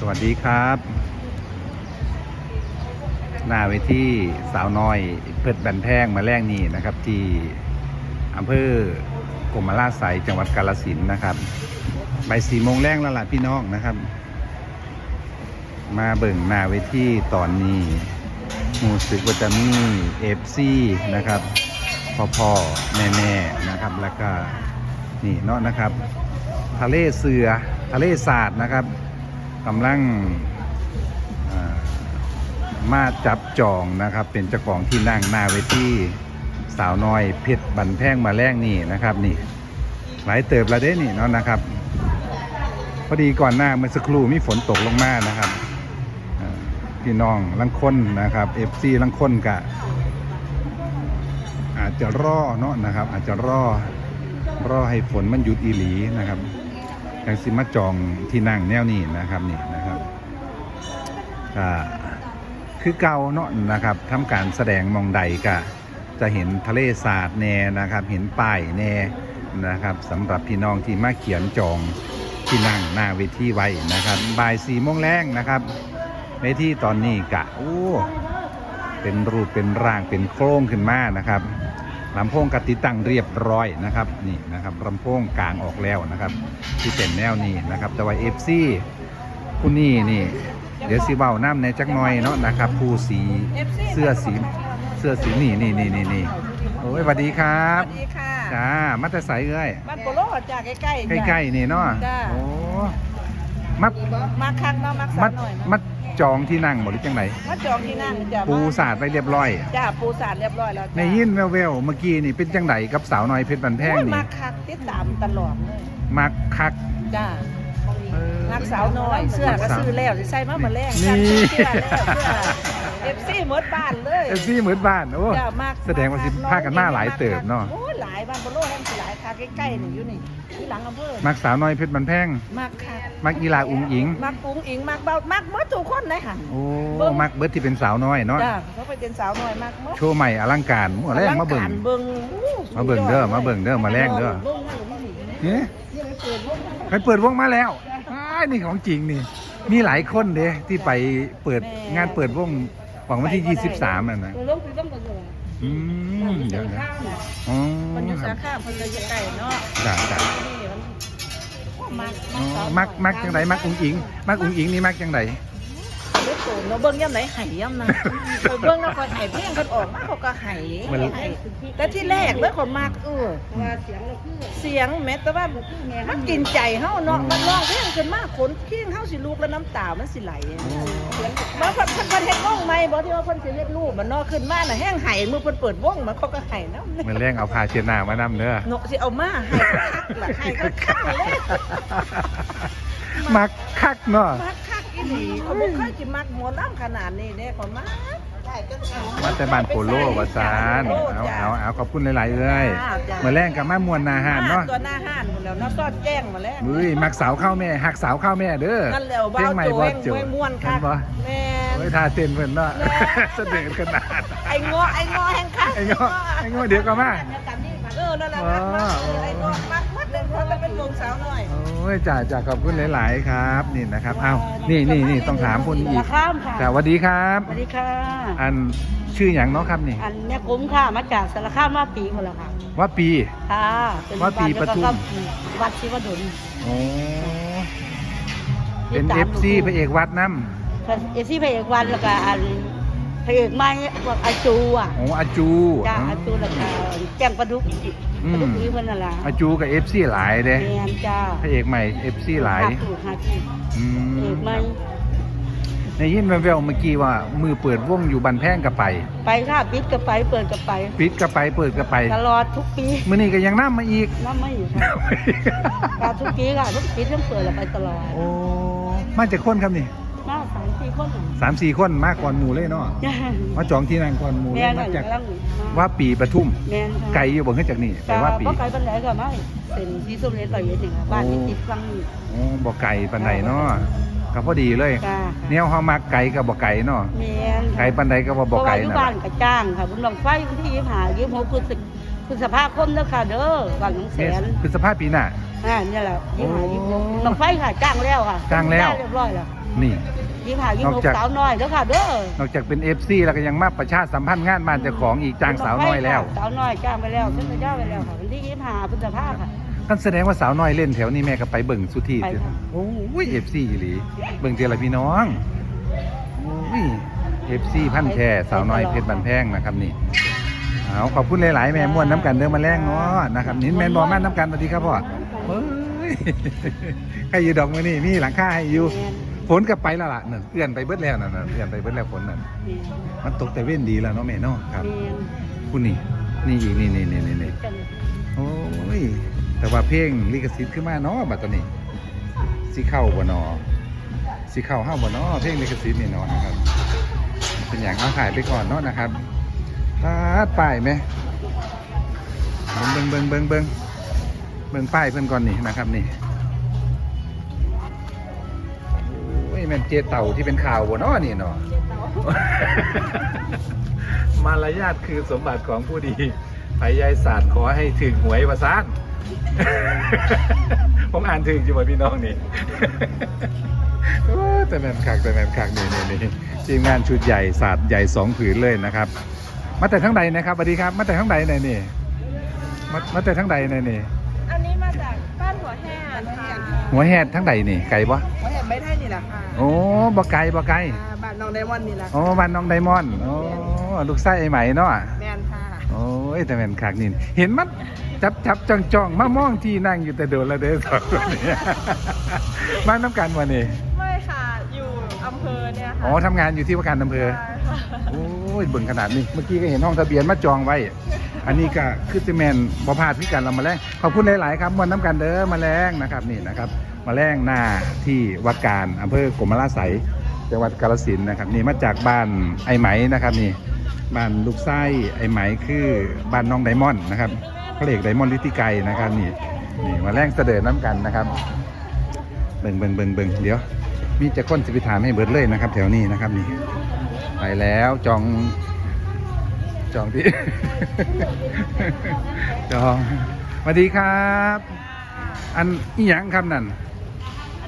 สวัสดีครับ หน้าเวทีสาวน้อยเพิดบันแพงมาแรกนี่นะครับ ที่อำเภอกรมราชไสยจังหวัดกาลสินนะครับบ่ายสี่โมงแรกแล้วล่ะพี่น้องนะครับ มาเบิ่งหน้าเวทีตอนนี้มูสึกว่าจะมีเอฟซีนะครับพ่อพ่อแม่แม่นะครับ แล้วก็นี่เนาะนะครับ ทะเลเสือทะเลสาดนะครับ กำลังมาจับจองนะครับ เป็นเจ้าของที่นั่งหน้าเวทีสาวน้อยเพชรบันแพงมาแรกนี่นะครับนี่ หลายเติบละเด้นี่เนาะนะครับพอดีก่อนหน้าเมื่อสักครู่มีฝนตกลงมานะครับพี่น้องลังคนนะครับเอฟซีลังคนกะ อาจจะรอเนาะนะครับ อาจจะรอรอให้ฝนมันหยุดอีหลีนะครับ ยังสิมาจองที่นั่งแนวนี้นะครับนี่นะครับคือเก่าเนาะนะครับทำการแสดงมองใดก็จะเห็นทะเลสาดแน่นะครับ เห็นป้ายแน่นะครับสำหรับพี่น้องที่มาเขียนจองที่นั่งหน้าเวทีไว้นะครับบ่ายสี่โมงแรงนะครับเวทีตอนนี้กะโอ้เป็นรูปเป็นร่างเป็นโครงขึ้นมานะครับ ลำโพงกติดตั้งเรียบร้อยนะครับนี่นะครับลำโพงกลางออกแล้วนะครับ ที่เป็นแนวนี้นะครับ แต่ว่าเอฟซีผู้นี่นี่เดี๋ยวสีเบาน้ำในจักหน่อยเนาะนะครับผู้สีเสื้อสีเสื้อสีนี่นี่นี่นี่นี่โอ้ยสวัสดีครัสบวัสดีค่ะจ้ามาแต่ใสเอ้ยบ้านโปโลจ้าใกล้ๆจ้ะใกล้ๆนี่เนาะจ้าโอ้ มามาคักเนาะมามาสาหน่อยมาเนาะจองที่นั่งหมดหรือจังไหนมาจองที่นั่งจ้ะปูมาสาดไปเรียบร้อยจ้าปูสาดเรียบร้อยแล้วจ้ะในยินแววๆเมื่อกี้นี่เป็นจังไหนกับสาวน้อยเพชรบันแพงโอ้ยนี่มาคักติดตามตลอดเลยมักคักจ้าเออ นักสาวน้อยเสื้อก็ซื้อแล้วสิใส่มามาแรงนี่ เสื้อแล้วเสื้อเอฟซีหมดบ้านเลยเอฟซีเหมือนบ้านโอ้ จ้ามากแสดงว่าสิพากันมาหลายเติบเนาะ โอ้ยหลายบ้านโปโลแห่งสิหลายคักใกล้ๆนี่อยู่นี่ที่หลังอำเภอมักสาวน้อยเพชรบันแพง มากคักมักอีลาอุงอิง มากปุ้งอิงมากเบามากหมดทุกคนเลยค่ะ โอ้เบิ่ง มักเบิร์ดที่เป็นสาวน้อยเนาะจ้าเขาไปเป็นสาวน้อยมากหมด โชว์ใหม่อลังการหมดแรงมาเบิ่งอลักรเบิ่งอู้มาเบิ่งเด้อมาเบิ่งเด้อมาแรงเด้อเฮ้ไปเปิดวงมาแล้วอ้าย นี่ของจริงนี่ มีหลายคนเด้ที่ไปเปิดงานเปิดวงหวังวันที่ 23อะนะลงไปต้องกันเลยอืมเดี๋ยวนะอ๋อมันอยู่คสารับขาเพิ่นเลยใกล้เนาะจ้าจ้านี่มันโอ้มักอ๋อมักมักจังไดมักอุงอิง มักอุงอิงนี่มักจังได เบิ่งโตเนาะเบิ่งยามไหนไห้ยามนั้นไปเบิ่งแล้วก็ไห้เพลงเพิ่นออกมาเขาก็ไห้ไห้แต่ที่แรกเลยคนมักเออเสียงแม้แต่ว่ามันกินใจเฮาเนาะมันร้องเพลงขึ้นมากขนเคียงเฮาสิลุกแล้วน้ำตามันสิไหลมาพิ่นพิ่นเพิ่นเฮ็ดว่องใหม่บ่ที่ว่าพิ่นสิเฮ็ดรูปมันนาะขึ้นมาน่ะแห้งไห้มือพิ่นเปิดว่องมันเขาก็ไห้นำมันแรงเอาผ้าเช็ดหน้ามานำเด้อเนาะสิเอามาให้คักล่ะให้คักเลยมักคักเนาะมักคัก อีหลีเขาบ่เคยสิมักหมอลำขนาดนี้เด้เขามักมาแต่บ้านโปโลวาซานเอาเอาเอาขอบคุณหลาย ๆ เอ้ยเมื่อแรงกับมามวนนาหารเนาะตัวหน้าห้านหมดแล้วเนาะซอดแจ้งมาแล้วมืยมักสาวข้าวแม่หักสาวข้าวแม่เด้อนั่นแหละเพลงใหม่บ่เว้าเจีโจยวเว้งม่วนค่ะเห็นบ่แม่นโอ้ยท่าเต้นเพิ่นเนาะแม่ เสด็จขนาดไอ้งอไอ้งอแห่งคักไอ้งอไอ้งอเดี๋ยวก็มา เออ นั่นแหละมักมักไอ้งอมักมัดเลยเพราะมันเป็นวงสาวน้อยโอ้ยจ่าจ่าขอบคุณหลาย ๆ ครับ นี่นะครับเอานี่นี่นี่ต้องถามคนอีกข้ามค่ะสวัสดีครับสวัสดีค่ะ อันชื่ออย่างเนาะครับนี่ อันแม่คุ้มค่ะ มาจากสารคามมาปีคนละค่ะว่าปี ค่ะเป็นว่าปีปทุมแล้วก็วัดศิวดลโอ้เป็นเอฟซีพระเอกวัดน้เอซี่พระเอกวันแล้วก็อันพ ระเอกไม้พวกอาจูอะำโอ้อาจูจ้าอาจูแล้วก็แจ้งปลาดุกอืมปลาดุกนี้เพิ่นน่ะล่ะอาจูกับเอฟซีหลายเด้แมนจ้าพระเอกใหม่เอฟซีหลายห้ถูกห้าที่อืพระเอกมไม้ในยินแววๆเมื่อกี้ว่า มือเปิดวงอยู่บันแพงกับไป ไปค่ะปิดก็ไปเปิดก็ไปปิดกับไปเปิดกับไป ตลอดทุกปีมื่อนี้ก็ยังน้ำมาอีกน้ำไม่อยู่ค่ะค่ะทุกปีค่ะทุกปีต้องเปิดแล้วไปตลอดโอ้มาจากคนครับนี่ มาสามสี่คนสามสี่คนมากก่อนหมู่เลยเนาะจ้ามาจองที่นั่งก่อนหมู่เลแม่ยนมาจากกำลังมว่าปีปทุมแม่นค่ะไกลอยู่บ่ขึ้นจากนี่ไปว่าปีก็ไกลปันไหนก็ไม่เป็นที่สมเด็จต่อยเย็นค่ะบ้านที่ติดฟังนี่โอ้บ่ไกลปานใดเนาะก็พอดีเลยจ้าแนวเฮามักไกลก็บ่ไกลเนาะแม่นไกลปานใดก็บ่บ่ไกลเพราะว่าอยู่นะบ้านกับจ้างค่ะบุญบังไฟวันที่ยี่สิบห้ายี่สิบหกพฤศจิ พฤษภาคมเด้อค่ะเด้อวันหลวงแสเมษนพฤษภาปีหน้าอ่านี่แหละยี่ห้าโอ้ยี่หกน้องไฟค่ะจ้างแล้วค่ะจ้างแล้ว เรียบร้อยแล้วนี่ยี่ห้ายี่นหอกกจากสาวน้อยเด้อค่ะเด้อนอกจากเป็น FC แล้วก็ยังมาประชาสัมพันธ์งานบ้านเจ้าของอีกจ้างสาวน้อยแล้ว สาวน้อยจ้างไปแล้วขึ้นไปจ้างไปแล้วค่ะวันที่ยี่ห้าพฤษภาค่ะท่านแสดงว่าสาวน้อยเล่นแถวนี้แม่ก็ไปเบิ่งสุทีไปค่ะโอ้ย FC อีหลีเบิ่งเจอละพี่น้องโอ้ย FC พันแท้สาวน้อยเพชรบันแพงนะครับนี่ เอาขอบคุณหลาย ๆ แม่ม่วนน้ำกันเด้อมาแรงเนาะนะครับนินแม่นบอมาน้ำกันสวัสดีครับพ่อเฮ้ยใครอยู่ดอกมือนี่มีหลังคาให้อยู่ฝนก็ไปแล้วล่ะนั่นเอื้อนไปเบิดแล้วนั่นน่ะเอื้อนไปเบิดแล้วฝนนั่นมันตกแต่เว้นดีแล้วเนาะแม่เนาะครับคุณนี่นี่อีกนี่นี่นี่นี่นี่โอ้ยแต่ว่าเพลงลิขสิทธิ์ขึ้นมาเนาะบัดตอนนี้สิเข้าบ่เนาะสิเข้าเฮาบ่เนาะเพลงลิขสิทธิ์นี่เนาะนะครับเป็นอย่างเอาขายไปก่อนเนาะนะครับ ปาดป้ายไหมเบิ่งเบิ่งเบิ่งเบิ่งเบิ่งป้ายเพิ่นก่อนนี่นะครับนี่โอ้ยแม่นเจเต่าที่เป็นข่าวบ่เนาะนี่เนาะมารยาทคือสมบัติของผู้ดีพยายศาสตร์ขอให้ถึงหวยประสานผมอ่านถึงอยู่บ่พี่น้องนี่โอ้แต่แม่นคักแต่แม่นคักนี่นี่นี่ทีมงานชุดใหญ่ศาสตร์ใหญ่สองผืนเลยนะครับ มาแต่ทั้งใดนะครับสวัสดีครับ มาแต่ทั้งใดไหนนี่มามาแต่ทั้งใดไหนนี่อันนี้มาจากบ้านหัวแห่ค่ะหัวแหดทั้งใดนี่ไก่ปะหัวแห่ไม่ได้นี่แหละค่ะโอ้บ่ไก่บ่ไก่อ่าบ้านน้องไดมอนด์นี่แหละโอ้บ้านน้องไดมอนด์โอ้ลูกไส้ไอ้ไหมเนาะแมนค่ะโอ้ยแต่แม่นคักนี่เห็นมันจับจับจ้องจ้องมามองที่นั่งอยู่แต่โดนละเด้อสองคนนี้ มาน้ำกันวันนี้ไม่ค่ะอยู่อำเภอเนี่ยค่ะอ๋อทำงานอยู่ที่ว่าการอำเภอ ใช่ค่ะโอ้ยเบิ่งขนาดนี้ เมื่อกี้ก็เห็นห้องทะเบียนมาจองไว้ อันนี้ก็คือจะแมนบอพลาดพิการเรามาแรงขอบคุณหลาย ๆ ครับมวนน้ำกันเด้อมาแรงนะครับนี่นะครับมาแรงหน้าที่วัดการอำเภอกรมราไสยจังหวัดกาฬสินธุ์นะครับนี่มาจากบ้านไอไหมนะครับนี่บ้านลูกไส้ไอไหมคือบ้านน้องไดมอนด์นะครับพระเอกไดมอนด์ลิติไกนะครับนี่นี่มาแรงเสด็จน้ำกันนะครับ เบิ่งเบิ่งเบิ่งเบิ่งเดี๋ยว มีจะก้นสิไปถามให้เบิดเลยนะครับ แถวนี้นะครับนี่ไปแล้วจองจองที่ จองสวัสดีครับ อันอีหยังครับนั่น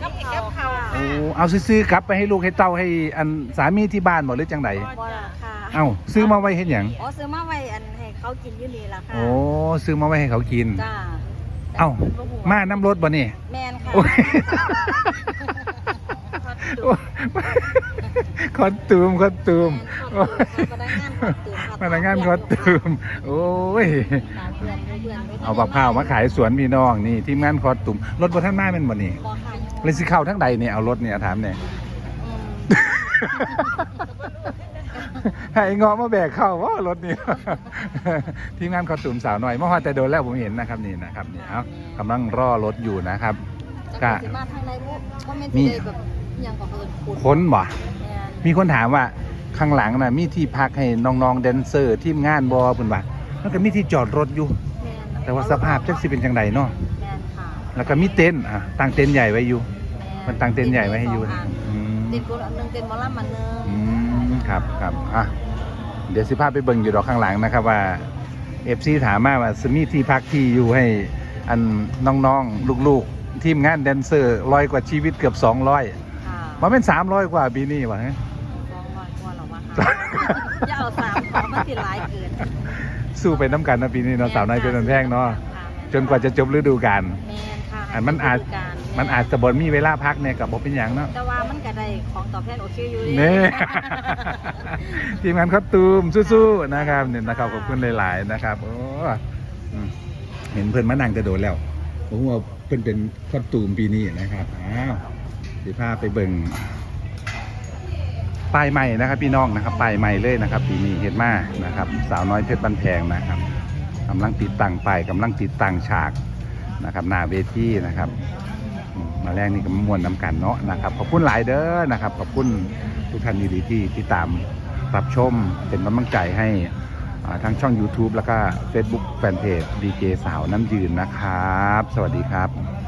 น้ำพริกกับเขาโอ้เอาซื้อๆกลับไปให้ลูกให้เต้าให้อันสามีที่บ้านหมดหรือจังไดบ่ล่ะค่ะเอ้าซื้อมาไว้เห็นหยังอ๋อซื้อมาไว้อันให้เขากินอยู่นี่ล่ะค่ะโอ้ซื้อมาไว้ให้เขากินจ้าเอ้ามาน้ำรถบ่นี่แมนค่ะโอ้ยโอ้ย คอนตูมคอนตูมโอ้ยพนักงานคอนตูมโอ้ยตามเพื่อนเพื่อนเอาบักพร้าวมาขายสวนพี่น้องนี่ทีมงานคอตุ่มรถบนท่านหน้าเป็นบ่นี่บ่ค่ะยังเลยสิเข้าทั้งใดเนี่ยเอารถเนี่ยถามเนี่ยอืมให้เงาะมาแบกเข้าว่ารถนี่ทีมงานคอตุ่มสาวหน่อยเมื่อวานแต่โดนแล้วผมเห็นนะครับนี่นะครับนี่เอากำลังรอรถอยู่นะครับจักก็สิมาทางใดบ่บ่แม่นมีสิได้แบบอิหยังก็เอิ้นคุณค้นบ่แม่นมีคนถามว่าข้างหลังน่ะมีที่พักให้น้องๆแดนเซอร์ทีมงานบอเพิ่นว่ามันก็มีที่จอดรถอยู่แม่นแต่ว่าสภาพจักสิเป็นจังไดเนาะแม่นค่ะแล้วก็มีเต็นท์อะตั้งเต็นท์ใหญ่ไว้อยู่ มันตั้งเต็นท์ใหญ่ไว้ให้อยู่สงนอืมเต็นท์กูอันหนึงเต็นท์หมอลำอันหนึงอืมครับครับอะเดี๋ยวสิพาไปเบิ่งอยู่ดอกข้างหลังนะครับว่าเอฟซีถามมาว่าสมีที่พักที่อยู่ให้อันน้องๆลูกๆ ทีมงานแดนเซอร์ร้อยกว่าชีวิตเกือบ200ค่ะ มันเป็น300กว่าปีนี้วะฮะสองร้อยกว่าแล้ววะค่ะอย่าเอาสามขอมันสิหลายเกินสู้ไปน้ำกันนะปีนี้เนาะสาวน้อยเป็นแพงเนาะค่ะจนกว่าจะจบฤดูกาลแม่นค่ะอันมันอาจฤดูกาลมันอาจจะบนมีเวลาพักเนี่ยกับบเป็นอย่างเนาะแต่ว่ามันก็ได้ของตอบแทนโอเคอยู่เน่ทีมงานคอสตูมสู้ๆนะครับเนี่ยนะครับขอบคุณหลาย ๆ นะครับโอ้อืมเห็นเพื่อนมานั่งจะโดนแล้วผมว่าเพื่อนเป็นคอสตูมปีนี้นะครับอ้าว สิพาไปเบิ่งป้ายใหม่นะครับ พี่น้องนะครับป้ายใหม่เลยนะครับปีนี้เห็นมานะครับ สาวน้อยเพชรบันแพงนะครับกำลังติดตั้งป้ายกำลังติดตั้งฉากนะครับหน้าเวทีนะครับ มาแรกนี่ก็มวนน้ำกันเนาะนะครับขอบคุณหลายเด้อนะครับขอบคุณทุกท่านดีๆที่ที่ตามรับชมเป็นกำลังใจให้อ่าทางช่อง YouTube แล้วก็ Facebook แฟนเพจดีเจสาวน้ำยืนนะครับ สวัสดีครับ